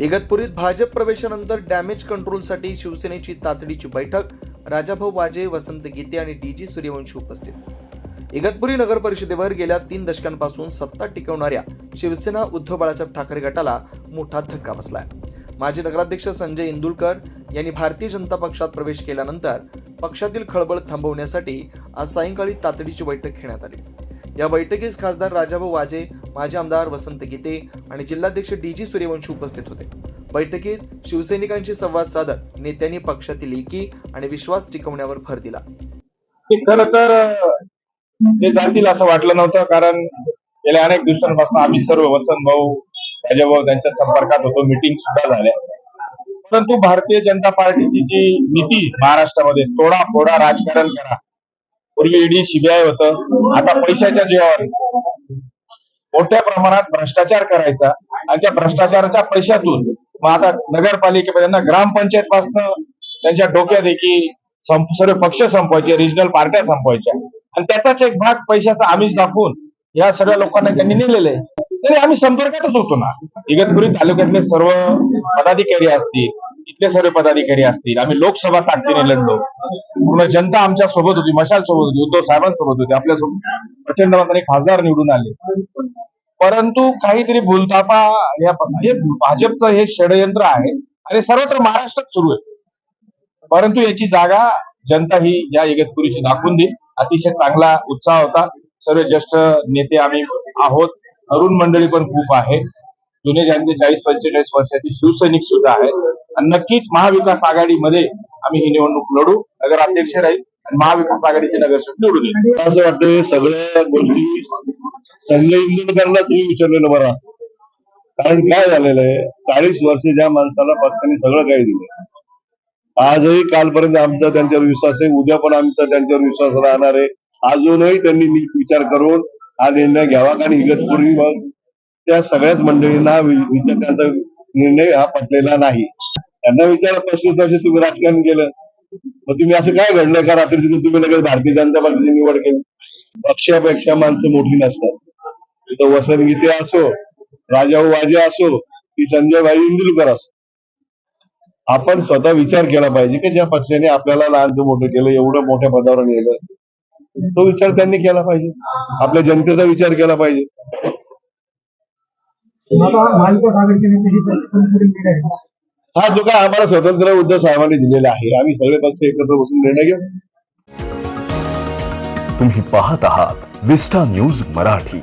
इगतपुरीत Bhajap प्रवेशानंतर damage कंट्रोलसाठी शिवसेनेची तातडीची बैठक. राजाभाऊ वाजे वसंत गीते आणि डी जी सूर्यवंशी उपस्थित. इगतपुरी नगर परिषदेवर गेल्या तीन दशकांपासून सत्ता टिकवणाऱ्या शिवसेना उद्धव बाळासाहेब ठाकरे गटाला मोठा धक्का बसलाय. माजी नगराध्यक्ष संजय इंदुलकर यांनी भारतीय जनता पक्षात प्रवेश केल्यानंतर पक्षातील खळबळ थांबवण्यासाठी आज सायंकाळी तातडीची बैठक घेण्यात आली. या बैठकीस खासदार राजाभाऊ वाजे माजी आमदार वसंत गीते आणि जिल्हाध्यक्ष डी जी सूर्यवंशी उपस्थित होते. बैठकीत शिवसैनिकांशी संवाद साधत नेत्यांनी पक्षातील एकी आणि विश्वास टिकवण्यावर भर दिला. खर तर ते जातील असं वाटलं नव्हतं कारण गेल्या अनेक दिवसांपासून आम्ही सर्व वसंत भाऊ राजाभाऊ त्यांच्या संपर्कात होतो मिटिंग सुद्धा झाल्या. परंतु भारतीय जनता पार्टीची जी नीती महाराष्ट्रामध्ये तोडा फोडा राजकारण करा. पूर्वी ईडी सीबीआय होतं आता पैशाच्या जीवावर मोठ्या प्रमाणात भ्रष्टाचार करायचा आणि त्या भ्रष्टाचाराच्या पैशातून मग आता नगरपालिकेमध्ये त्यांना ग्रामपंचायत पासन त्यांच्या डोक्यात आहे की संप- सर्व पक्ष संपवायचे रिजनल पार्ट्या संपवायच्या. आणि त्याचाच एक भाग पैशाचा आमिष दाखवून या सर्व लोकांना त्यांनी नेलेले तरी आम्ही संपर्कातच होतो ना. इगतपुरी तालुक्यातले सर्व पदाधिकारी असतील इथले सर्व पदाधिकारी असतील आम्ही लोकसभा ताकदीने लढलो. पूर्ण जनता आमच्यासोबत होती मशाल सोबत होती उद्धव साहेबांसोबत होती आपल्यासोबत प्रचंड मताने खासदार निवडून आले. परंतु काहीतरी भूलथापा या हे भाजपचं हे षडयंत्र आहे आणि सर्वत्र महाराष्ट्रात सुरू आहे. परंतु याची जागा जनता ही या इगतपुरीची दाखवून देईल. अतिशय चांगला उत्साह होता. सर्व ज्येष्ठ नेते आम्ही आहोत. तरुण मंडळी पण खूप आहे. जुने ज्यांचे चाळीस पंचेचाळीस वर्षाचे शिवसैनिक सुद्धा आहेत आणि नक्कीच महाविकास आघाडीमध्ये आम्ही ही निवडणूक लढू. नगराध्यक्ष राहील आणि महाविकास आघाडीचे नगरसेवक निवडून येईल असं वाटतं सगळ्या गोष्टी संजय इंदुरकरला तुम्ही विचारलेलं बरं असं कारण काय झालेलं आहे? चाळीस वर्ष ज्या माणसाला पक्षाने सगळं काही दिलं आजही कालपर्यंत आमचा त्यांच्यावर विश्वास आहे. उद्या पण आमचा त्यांच्यावर विश्वास राहणार आहे. अजूनही त्यांनी नीट विचार करून हा निर्णय घ्यावा. कारण इगतपूर्वी मग त्या सगळ्याच मंडळींना विचार त्यांचा निर्णय हा पटलेला नाही. त्यांना विचारा पस्तीस वर्ष तुम्ही राजकारण केलं. मग तुम्ही असं काय घडलं का रात्री तिथून तुम्ही लगेच भारतीय जनता पक्षाची निवड केली? पक्षापेक्षा माणसं मोठी नसतात. तिथं वसंत गीते असो राजाभाऊ वाजे असो की संजयभाई इंदुलकर असो. आपण स्वतः विचार केला पाहिजे की ज्या पक्षाने आपल्याला लहानचं मोठं केलं एवढं मोठ्या पदावर नेलं तो विचार त्यांनी केला पाहिजे. आपल्या जनतेचा विचार केला पाहिजे. हे हा जो काय आम्हाला स्वतंत्र उद्धव साहेबांनी दिलेला आहे. आम्ही सगळे पक्ष एकत्र बसून निर्णय घेऊ. तुम्ही पाहत आहात विस्टा न्यूज मराठी.